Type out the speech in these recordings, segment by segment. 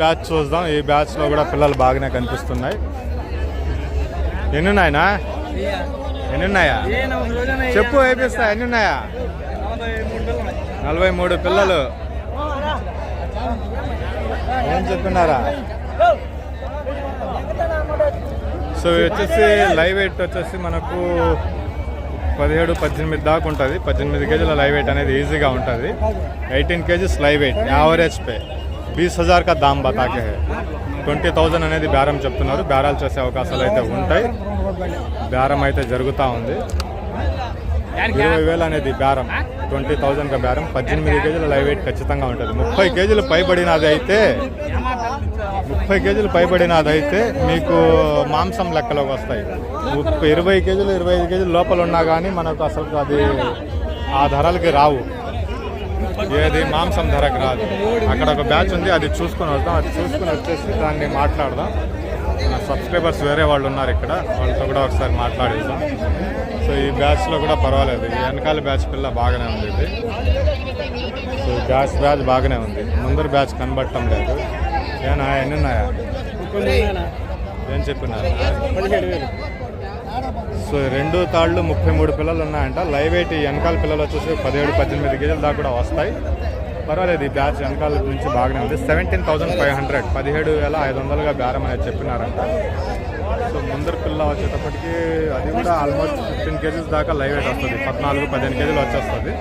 Batch చూద్దాం. ఈ బ్యాచ్లో కూడా పిల్లలు బాగానే కనిపిస్తున్నాయి. ఎన్ని ఉన్నాయనా ఎన్ని ఉన్నాయా చెప్పు వేపిస్తా ఎన్ని ఉన్నాయా నలభై మూడు పిల్లలు. ఏం చెప్పినారా? సో వచ్చేసి లైవ్ వెయిట్ వచ్చేసి మనకు పదిహేడు పద్దెనిమిది దాకా ఉంటుంది. పద్దెనిమిది కేజీల లైవ్ వెయిట్ అనేది ఈజీగా ఉంటుంది. Eighteen kgs live weight average pay. బీస్ హజార్ కా దామ్ బతాకే ట్వంటీ థౌజండ్ అనేది బేరం చెప్తున్నారు బేరాలు చేసే అవకాశాలు అయితే ఉంటాయి బేరం అయితే జరుగుతూ ఉంది ఇరవై వేలు అనేది బేరం ట్వంటీ థౌజండ్ బేరం పద్దెనిమిది కేజీల లైవ్ వెయిట్ ఖచ్చితంగా ఉంటుంది. ముప్పై కేజీలు పైబడినది అయితే ముప్పై కేజీలు పైబడినది అయితే మీకు మాంసం లెక్కలోకి వస్తాయి. ముప్పై ఇరవై కేజీలు ఇరవై ఐదు కేజీలు లోపల ఉన్నా కానీ మనకు అసలు అది ఆ ధరలకి రావు. ఏది మాంసం ధరకు రాదు. అక్కడ ఒక బ్యాచ్ ఉంది అది చూసుకొని వద్దాం. అది చూసుకొని వచ్చేసి దాన్ని మాట్లాడదాం. నా సబ్స్క్రైబర్స్ వేరే వాళ్ళు ఉన్నారు ఇక్కడ వాళ్ళతో కూడా ఒకసారి మాట్లాడేద్దాం. సో ఈ బ్యాచ్లో కూడా పర్వాలేదు. ఈ వెనకాల బ్యాచ్ పిల్ల బాగానే ఉంది ఇది. సో బ్యాచ్ బ్యాచ్ బాగానే ఉంది. ముందర బ్యాచ్ కనబడటం లేదు. ఏనా ఎన్ని ఉన్నాయా ఏం చెప్పినారు? సో రెండు తాళ్ళు ముప్పై మూడు పిల్లలు ఉన్నాయంట. లైవ్ ఎయిట్ వెనకాల పిల్లలు వచ్చేసి పదిహేడు పద్దెనిమిది కేజీల దాకా కూడా వస్తాయి. పర్వాలేదు ఈ బ్యాచ్ వెనకాల నుంచి బాగానే ఉంది. సెవెంటీన్ థౌసండ్ ఫైవ్ హండ్రెడ్ పదిహేడు వేల ఐదు వందలుగా బేరం అనేది చెప్పినారంట. సో ముందర పిల్ల వచ్చేటప్పటికి అది కూడా ఆల్మోస్ట్ ఫిఫ్టీన్ కేజీస్ దాకా లైవ్ ఎయిట్ వస్తుంది. పద్నాలుగు పదిహేను కేజీలు వచ్చేస్తుంది.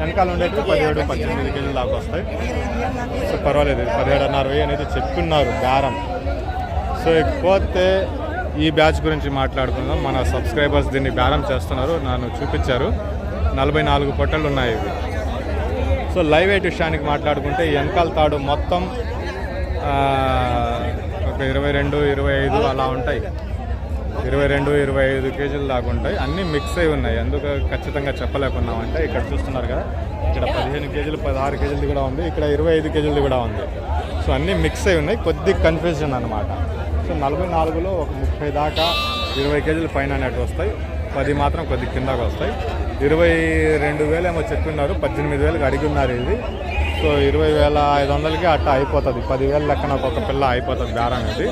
వెనకాల ఉండేది పదిహేడు పద్దెనిమిది కేజీలు దాకా వస్తాయి. సో పర్వాలేదు పదిహేడున్నర వెయ్యి అనేది చెప్పున్నారు బేరం. సో ఇకపోతే ఈ బ్యాచ్ గురించి మాట్లాడుకుందాం. మన సబ్స్క్రైబర్స్ దీన్ని బ్యారం చేస్తున్నారు. నన్ను చూపించారు. నలభై నాలుగు పొట్టలు ఉన్నాయి ఇవి. సో లైవ్ ఎయిట్ విషయానికి మాట్లాడుకుంటే వెనకాల తాడు మొత్తం ఒక ఇరవై రెండు ఇరవై ఐదు అలా ఉంటాయి. ఇరవై రెండు ఇరవై ఐదు కేజీలు దాకా ఉంటాయి. అన్నీ మిక్స్ అయి ఉన్నాయి. ఎందుకు ఖచ్చితంగా చెప్పలేకున్నామంటే ఇక్కడ చూస్తున్నారు కదా ఇక్కడ పదిహేను కేజీలు పదహారు కేజీలది కూడా ఉంది. ఇక్కడ ఇరవై ఐదు కేజీలది కూడా ఉంది. సో అన్నీ మిక్స్ అయి ఉన్నాయి. కొద్ది కన్ఫ్యూజన్ అనమాట సో నలభై నాలుగులో ఒక ముప్పై దాకా ఇరవై కేజీలు పైన అనేవి వస్తాయి. పది మాత్రం కొద్ది కిందకు వస్తాయి. ఇరవై రెండు వేలు ఏమో చెప్పిన్నారు పద్దెనిమిది వేలకు అడిగి ఉన్నారు ఇది. సో ఇరవై వేల ఐదు వందలకి అట్లా అయిపోతుంది. పదివేల లెక్కన ఒక్కొక్క పిల్ల అయిపోతుంది బేరం ఇది.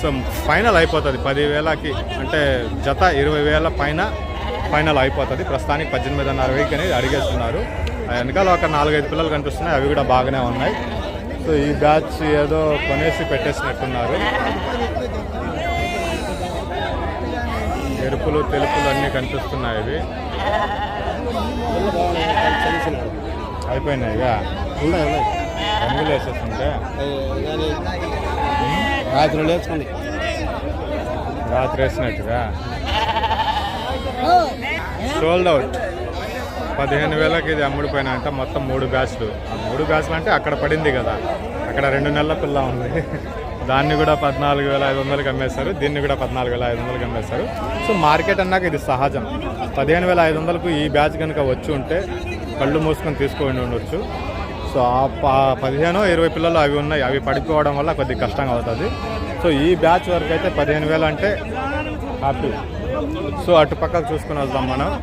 సో ఫైనల్ అయిపోతుంది. పదివేలకి అంటే జత ఇరవై వేల పైన ఫైనల్ అయిపోతుంది. ప్రస్తుతానికి పద్దెనిమిదిన్నర వెయ్యికి అనేది అడిగేస్తున్నారు. ఆ వెనకాల ఒక నాలుగైదు పిల్లలు కనిపిస్తున్నాయి. అవి కూడా బాగానే ఉన్నాయి. సో ఈ బ్యాచ్ ఏదో కొనేసి పెట్టేసినట్టున్నారు. ఎరుపులు తెలుపులు అన్నీ కనిపిస్తున్నాయి ఇవి. అయిపోయినాయి ఇక. రంగులు వేసేస్తుంటే రాత్రి లేచుకోండి. రాత్రి వేసినట్టుగా? సోల్డ్ అవుట్ పదిహేను వేలకి ఇది అమ్ముడిపోయినా అంటే మొత్తం మూడు బ్యాచ్లు. ఆ మూడు బ్యాచ్లు అంటే అక్కడ పడింది కదా. అక్కడ రెండు నెలల పిల్ల ఉంది. దాన్ని కూడా పద్నాలుగు వేల ఐదు వందలకి అమ్మేశారు. దీన్ని కూడా పద్నాలుగు వేల ఐదు వందలకి అమ్మేస్తారు సో మార్కెట్ అన్నాక ఇది సహజం. పదిహేను వేల ఐదు వందలకు ఈ బ్యాచ్ కనుక వచ్చి ఉంటే కళ్ళు మూసుకొని తీసుకొని ఉండొచ్చు. సో ఆ ప- పదిహేను ఇరవై పిల్లలు అవి ఉన్నాయి. అవి పడిపోవడం వల్ల కొద్దిగా కష్టంగా అవుతుంది. సో ఈ బ్యాచ్ వరకు అయితే పదిహేను వేలు అంటే హ్యాపీ. సో అటు పక్కకు చూసుకుని వద్దాం మనం.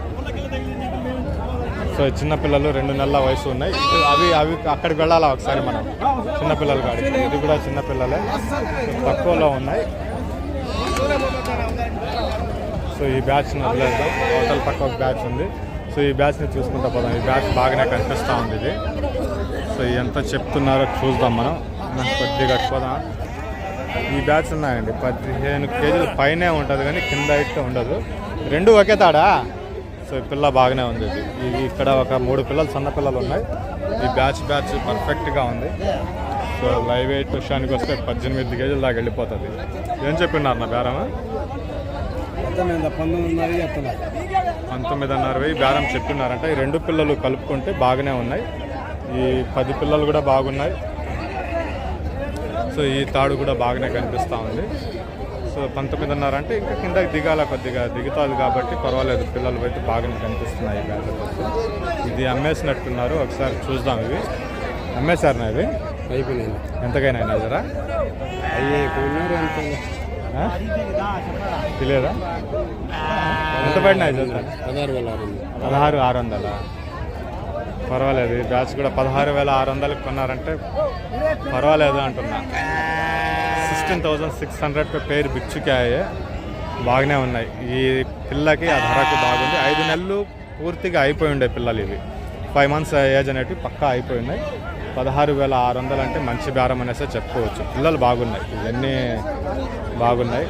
సో చిన్నపిల్లలు రెండు నెలల వయసు ఉన్నాయి. అవి అవి అక్కడికి వెళ్ళాలా ఒకసారి మనం? చిన్నపిల్లలు కాడికి. ఇది కూడా చిన్నపిల్లలే. తక్కువలో ఉన్నాయి. సో ఈ బ్యాచ్ వదిలేద్దాం అవతల పక్క ఒక బ్యాచ్ ఉంది. సో ఈ బ్యాచ్ని చూసుకుంటా పోదాం. ఈ బ్యాచ్ బాగానే కనిపిస్తూ ఉంది ఇది. సో ఎంత చెప్తున్నారో చూద్దాం మనం. మనం కొద్దిగా కట్టుకోదాం. ఈ బ్యాచ్ ఉన్నాయండి. పదిహేను కేజీలు పైనే ఉంటుంది కానీ కింద అయితే ఉండదు. రెండు ఒకే తాడా సో ఈ పిల్ల బాగానే ఉంది. ఇది ఇక్కడ ఒక మూడు పిల్లలు సన్న పిల్లలు ఉన్నాయి. ఈ బ్యాచ్ బ్యాచ్ పర్ఫెక్ట్గా ఉంది. సో లైవ్ వెయిట్ విషయానికి వస్తే పద్దెనిమిది కేజీల దాకా వెళ్ళిపోతుంది. ఏం చెప్పినారు నా బేరమా పంతొమ్మిదిన్నర వెయ్యి బేరం చెప్పినారంట. ఈ రెండు పిల్లలు కలుపుకుంటే బాగానే ఉన్నాయి. ఈ పది పిల్లలు కూడా బాగున్నాయి. సో ఈ తాడు కూడా బాగానే కనిపిస్తూ ఉంది. పంతొమ్మిదిన్నర అంటే ఇంకా కిందకి దిగాల కొద్దిగా దిగుతుంది కాబట్టి పర్వాలేదు. పిల్లలు అయితే బాగానే కనిపిస్తున్నాయి ఇది అమ్మేసినట్టున్నారు. ఒకసారి చూద్దాం ఇవి. అమ్మేశారు ఇవి? అయిపోయింది ఎంతకైనా అయినా జరా? తెలియదా ఎంత? పడినాయి పదహారు ఆరు వందలు. పదహారు ఆరు వందల? పర్వాలేదు. ఈ బ్యాచ్ కూడా పదహారు వేల ఆరు వందలకి కొన్నారంటే పర్వాలేదు అంటున్నా. సిక్స్టీన్ థౌజండ్ సిక్స్ హండ్రెడ్ పేరు బిచ్చుకాయ బాగానే ఉన్నాయి. ఈ పిల్లకి ఆ ధరకు బాగుంది. ఐదు నెలలు పూర్తిగా అయిపోయి ఉండే పిల్లలు ఇవి. ఫైవ్ మంత్స్ ఏజ్ అనేటివి పక్కా అయిపోయి ఉన్నాయి. పదహారు వేల ఆరు వందలు అంటే మంచి బేరం అనేసి చెప్పుకోవచ్చు. పిల్లలు బాగున్నాయి. ఇవన్నీ బాగున్నాయి.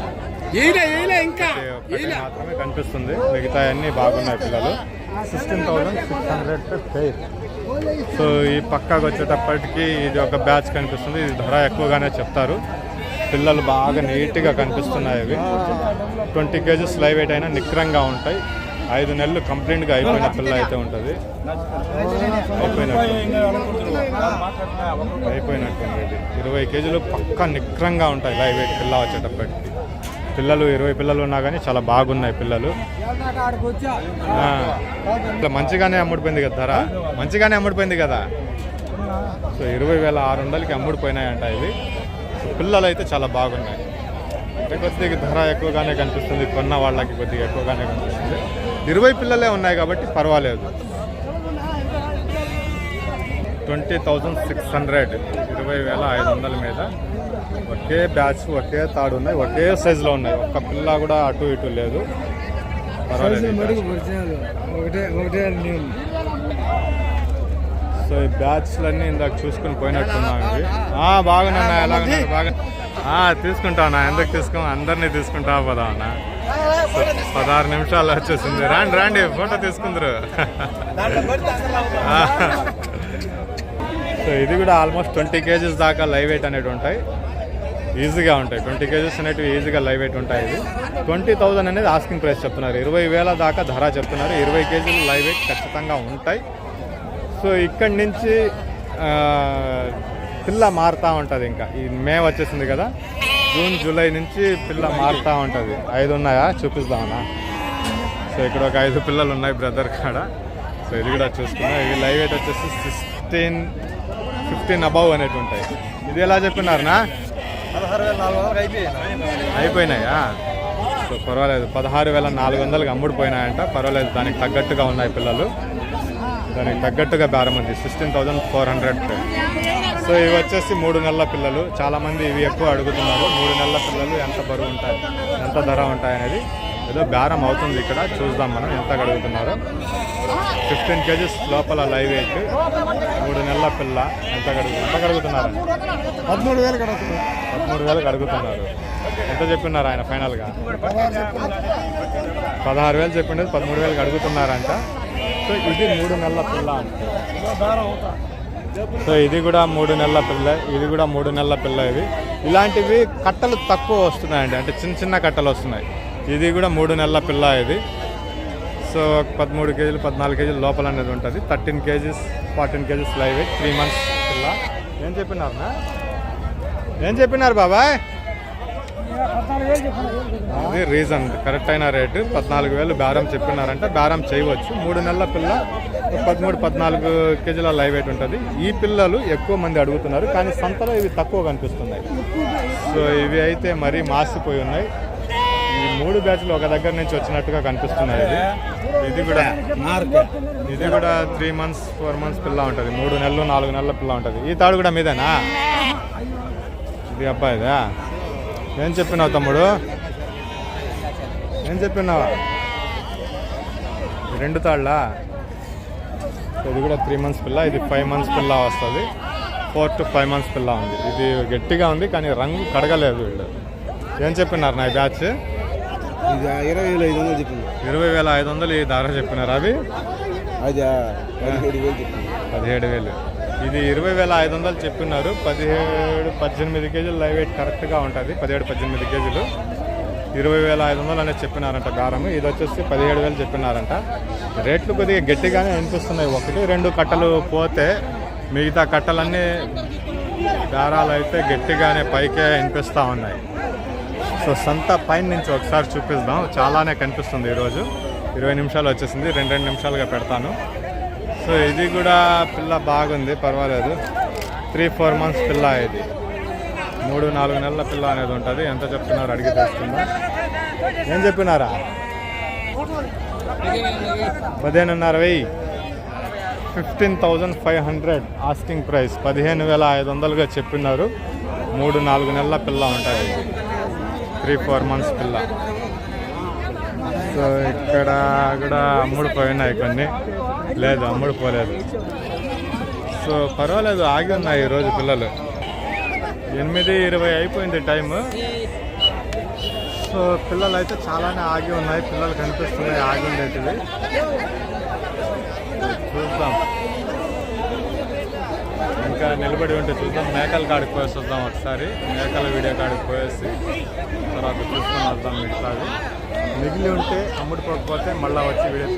ఒకటి మాత్రమే కనిపిస్తుంది. మిగతా అన్ని బాగున్నాయి పిల్లలు. Sixteen thousand six hundred pair so ఈ పక్కాకి వచ్చేటప్పటికి ఇది ఒక బ్యాచ్ కనిపిస్తుంది. ఇది ధర ఎక్కువగానే చెప్తారు. పిల్లలు బాగా నీట్గా కనిపిస్తున్నాయి అవి. ట్వంటీ కేజీస్ లైవ్ వెయిట్ అయినా నిక్రంగా ఉంటాయి. ఐదు నెలలు కంప్లీట్గా అయిపోయిన పిల్ల అయితే ఉంటుంది. అయిపోయినట్టు. అయిపోయినట్టుంది. ఇరవై కేజీలు పక్క నిక్రంగా ఉంటాయి లైవ్ వెయిట్ పిల్ల వచ్చేటప్పటికి. పిల్లలు ఇరవై పిల్లలు ఉన్నా కానీ చాలా బాగున్నాయి పిల్లలు. ఇట్లా మంచిగానే అమ్ముడిపోయింది కదా ధర? మంచిగానే అమ్ముడిపోయింది కదా? సో ఇరవై వేల ఆరు వందలకి అమ్ముడిపోయినాయంట ఇవి. పిల్లలు అయితే చాలా బాగున్నాయి. అంటే కొద్దిగా ధర ఎక్కువగానే కనిపిస్తుంది కొన్న వాళ్ళకి కొద్దిగా ఎక్కువగానే కనిపిస్తుంది. ఇరవై పిల్లలే ఉన్నాయి కాబట్టి పర్వాలేదు. ట్వంటీ థౌజండ్ సిక్స్ హండ్రెడ్ ఇరవై వేల ఐదు వందల మీద. ఒకే బ్యాచ్ ఒకే తాడు ఉన్నాయి ఒకే సైజులో ఉన్నాయి. ఒక్క పిల్ల కూడా అటు ఇటు లేదు. పర్వాలేదు ఈ బ్యాచ్. ఒకటే ఒకటే సో ఈ బ్యాచ్లన్నీ ఇందాక చూసుకుని పోయినట్టున్నాం బాగున్నా ఎలాగన్నా బాగా తీసుకుంటా అన్నా ఎందుకు తీసుకో? అందరినీ తీసుకుంటా పోదా అన్న. పదహారు నిమిషాలు వచ్చేసింది. రాండి రాండి ఫోటో తీసుకుందరు. సో ఇది కూడా ఆల్మోస్ట్ ట్వంటీ కేజీస్ దాకా లైవ్ వెయిట్ అనేవి ఉంటాయి. ఈజీగా ఉంటాయి. ట్వంటీ కేజీస్ అనేటివి ఈజీగా లైవ్ వెయిట్ ఉంటాయి ఇది ట్వంటీ థౌజండ్ అనేది ఆస్కింగ్ ప్రైస్ చెప్తున్నారు. ఇరవై వేల దాకా ధర చెప్తున్నారు. ఇరవై కేజీలు లైవ్ వెయిట్ ఖచ్చితంగా ఉంటాయి. సో ఇక్కడి నుంచి పిల్ల మారుతూ ఉంటుంది ఇంకా. ఈ మే వచ్చేసింది కదా. జూన్ జూలై నుంచి పిల్ల మారుతూ ఉంటుంది. ఐదు ఉన్నాయా చూపిస్తామన్నా సో ఇక్కడ ఒక ఐదు పిల్లలు ఉన్నాయి బ్రదర్ కాడ. సో ఇది కూడా చూసుకున్నా. ఇవి లైవ్ వెయిట్ వచ్చేసి సిక్స్టీన్ ఫిఫ్టీన్ అబౌవ్ అనేవి ఉంటాయి. ఇది ఎలా చెప్పినారనా? అయిపోయినాయా? సో పర్వాలేదు. పదహారు వేల నాలుగు వందలకి అమ్ముడుపోయినాయంట పర్వాలేదు దానికి తగ్గట్టుగా ఉన్నాయి పిల్లలు. దానికి తగ్గట్టుగా బేరం ఉంది. Sixteen thousand four hundred so ఇవి వచ్చేసి మూడు నెలల పిల్లలు. చాలామంది ఇవి ఎక్కువ అడుగుతున్నారు. మూడు నెలల పిల్లలు ఎంత బరువు ఉంటాయి ఎంత ధర ఉంటాయి అనేది ఏదో బేరం అవుతుంది ఇక్కడ. చూద్దాం మనం ఎంత అడుగుతున్నారో. ఫిఫ్టీన్ కేజీస్ లోపల లైవ్ వెయిట్ మూడు నెలల పిల్ల ఎంత ఎంత అడుగుతున్నారు? పదమూడు వేలు పదమూడు వేలకు అడుగుతున్నారు. ఎంత చెప్పినారు ఆయన ఫైనల్గా? పదహారు వేలు చెప్పిండేది పదమూడు వేలకు అడుగుతున్నారంట. సో ఇది మూడు నెలల పిల్ల అంట సో ఇది కూడా మూడు నెలల పిల్ల ఇది కూడా మూడు నెలల పిల్ల ఇది. ఇలాంటివి కట్టలు తక్కువ వస్తున్నాయండి అంటే చిన్న చిన్న కట్టలు వస్తున్నాయి. ఇది కూడా మూడు నెలల పిల్ల ఇది. సో ఒక పదమూడు కేజీలు పద్నాలుగు కేజీలు లోపల అనేది ఉంటుంది. Thirteen kgs fourteen kgs live three months పిల్ల. ఏం చెప్పినారనా ఏం చెప్పినారు బాబాయ్? అది రీజన్ కరెక్ట్ అయిన రేటు పద్నాలుగు వేలు బేరం చెప్పినారంటే. బేరం చేయవచ్చు. మూడు నెలల పిల్ల పదమూడు పద్నాలుగు కేజీల లైవ్ వెయిట్ ఉంటుంది. ఈ పిల్లలు ఎక్కువ మంది అడుగుతున్నారు. కానీ సంతలో ఇవి తక్కువ కనిపిస్తున్నాయి. సో ఇవి అయితే మరీ మాసిపోయి ఉన్నాయి. ఈ మూడు బ్యాచ్లు ఒక దగ్గర నుంచి వచ్చినట్టుగా కనిపిస్తున్నాయి ఇది ఇది కూడా ఇది కూడా త్రీ మంత్స్ ఫోర్ మంత్స్ పిల్ల ఉంటుంది. మూడు నెలలు నాలుగు నెలల పిల్ల ఉంటుంది. ఈ తాడు కూడా మీదేనా? ఇది అబ్బాయిదా? ఏం చెప్పినావు తమ్ముడు? ఏం చెప్పినావా? రెండు తాళ్ళా? ఇది కూడా త్రీ మంత్స్ పిల్ల ఇది ఫైవ్ మంత్స్ పిల్ల వస్తుంది. ఫోర్ టు ఫైవ్ మంత్స్ పిల్ల ఉంది. ఇది గట్టిగా ఉంది కానీ రంగు కడగలేదు వీళ్ళు. ఏం చెప్పినారు నా బ్యాచ్ ఇరవై వేలు ఐదు వందలు చెప్పింది ఇరవై వేల ఐదు వందలు ఈ ధర చెప్పినారు అవి? అది పదిహేడు వేలు. ఇది ఇరవై వేల ఐదు వందలు చెప్పినారు పదిహేడు పద్దెనిమిది కేజీలు లైవ్ వెయిట్ కరెక్ట్గా ఉంటుంది. పదిహేడు పద్దెనిమిది కేజీలు. ఇరవై వేల ఐదు వందలు అనేది చెప్పినారంట గారము ఇది వచ్చేసి పదిహేడు వేలు చెప్పినారంట. రేట్లు కొద్దిగా గట్టిగానే వినిపిస్తున్నాయి ఒకటి రెండు కట్టలు పోతే మిగతా కట్టలన్నీ దారాలు అయితే గట్టిగానే పైకే వినిపిస్తూ ఉన్నాయి. సో సంత పైన నుంచి ఒకసారి చూపిద్దాం. చాలానే కనిపిస్తుంది ఈరోజు. ఇరవై నిమిషాలు వచ్చేసింది. రెండు రెండు నిమిషాలుగా పెడతాను. సో ఇది కూడా పిల్ల బాగుంది పర్వాలేదు. త్రీ ఫోర్ మంత్స్ పిల్ల ఇది. మూడు నాలుగు నెలల పిల్ల అనేది ఉంటుంది. ఎంత చెప్తున్నారు అడిగి తెలుసుకుందాం. ఏం చెప్పినారా? పదిహేనున్నర వెయ్యి. Fifteen thousand five hundred asking price పదిహేను వేల ఐదు వందలుగా చెప్పినారు. మూడు నాలుగు నెలల పిల్ల ఉంటుంది త్రీ ఫోర్ మంత్స్ పిల్ల. సో ఇక్కడ కూడా అమ్ముడు పోయినాయి కొన్ని. లేదు అమ్ముడు పోలేదు. సో పర్వాలేదు ఆగి ఉన్నాయి ఈరోజు పిల్లలు. ఎనిమిది ఇరవై అయిపోయింది టైము. సో పిల్లలు అయితే చాలానే ఆగి ఉన్నాయి. పిల్లలు కనిపిస్తున్నాయి ఆగి ఉండేటివి. చూద్దాం. ఇంకా నిలబడి ఉంటే చూద్దాం. మేకల కాడికి పోయేసి వద్దాం ఒకసారి. మేకల వీడియో కాడికి పోయేసి తర్వాత చూసుకొని వద్దాం మిగతాది. మిగిలి ఉంటే అమ్ముడుపోకపోతే మళ్ళీ వచ్చి వీడియో